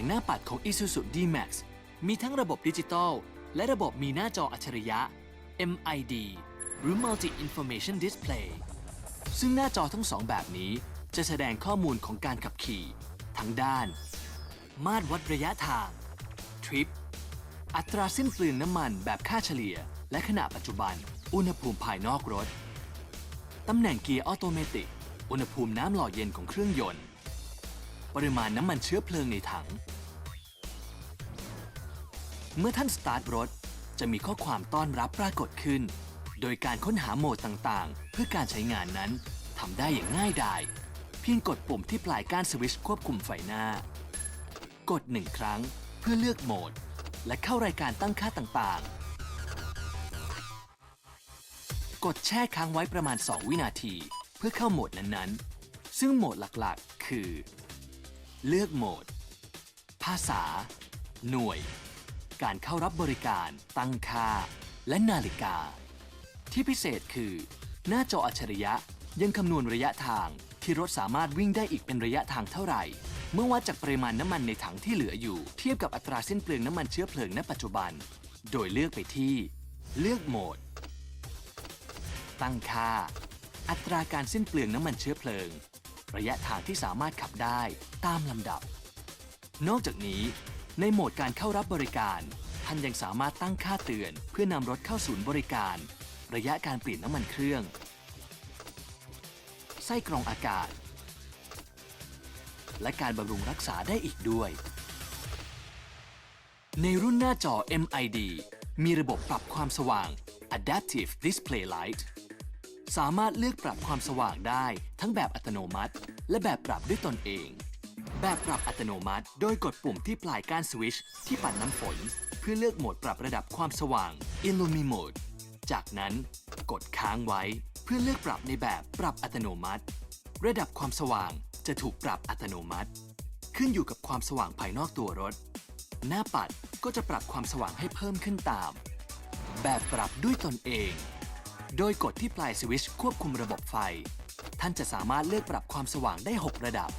งหน้าปัดของ Isuzu D-Max มีทั้งระบบดิจิตอลและระบบมีหน้าจออัจฉริยะ MID หรือ Multi Information Display ซึ่งหน้าจอทั้งสองแบบนี้จะแสดงข้อมูลของการขับขี่ ทั้งด้าน มาตรวัดระยะทาง ทริป อัตราสิ้นเปลืองน้ำมันแบบค่าเฉลี่ย และขณะปัจจุบัน อุณหภูมิภายนอกรถ ตำแหน่งเกียร์ออโตเมติก อุณหภูมิน้ำหล่อเย็นของเครื่องยนต์ ปริมาณน้ำมันเชื้อเพลิงในถัง เมื่อท่านสตาร์ทรถ จะมีข้อความต้อนรับปรากฏขึ้น โดยการค้นหาโหมดต่างๆ เพื่อการใช้งานนั้นทำได้อย่างง่ายดาย เพียงกดปุ่มที่ปลายก้านสวิตช์ควบคุมไฟหน้า กดหนึ่งครั้งเพื่อเลือกโหมด และเข้ารายการตั้งค่าต่างๆ กดแช่ค้างไว้ประมาณ 2 วินาที เพื่อเข้าโหมดนั้นๆ ซึ่งโหมดหลักๆ คือ เลือกโหมด ภาษา หน่วย การเข้ารับบริการ ตั้งค่า และนาฬิกา ที่พิเศษคือ หน้าจออัจฉริยะยังคำนวณระยะทางที่รถสามารถวิ่งได้อีกเป็นระยะทางเท่าไหร่ เมื่อวัดจากปริมาณน้ำมันในถังที่เหลืออยู่ เทียบกับอัตราสิ้นเปลืองน้ำมันเชื้อเพลิงณปัจจุบัน โดยเลือกไปที่ เลือกโหมด ตั้งค่า อัตราการสิ้นเปลืองน้ำมันเชื้อเพลิง ระยะทางที่สามารถขับได้ตามลำดับ นอกจากนี้ ในโหมดการเข้ารับบริการ ท่านยังสามารถตั้งค่าเตือน เพื่อนำรถเข้าศูนย์บริการ ระยะการเปลี่ยนน้ำมันเครื่อง ไส้กรองอากาศ และการบำรุงรักษาได้อีกด้วย ในรุ่นหน้าจอ MID มีระบบปรับความสว่าง Adaptive Display Light สามารถเลือกปรับความสว่างได้ ทั้งแบบอัตโนมัติ และแบบปรับด้วยตนเอง แบบปรับอัตโนมัติ โดยกดปุ่มที่ปลายก้านสวิชที่ปัดน้ำฝน เพื่อเลือกโหมดปรับระดับความสว่าง Illumi Mode จากนั้นกดค้างไว้ เพื่อเลือกปรับในแบบปรับอัตโนมัติ ระดับความสว่างจะถูกปรับอัตโนมัติ ขึ้นอยู่กับความสว่างภายนอกตัวรถ หน้าปัดก็จะปรับความสว่างให้เพิ่มขึ้นตาม แบบปรับด้วยตนเอง โดยกดที่ปลายสวิตช์ควบคุมระบบไฟ ท่านจะสามารถเลือกปรับความสว่างได้ 6 ระดับ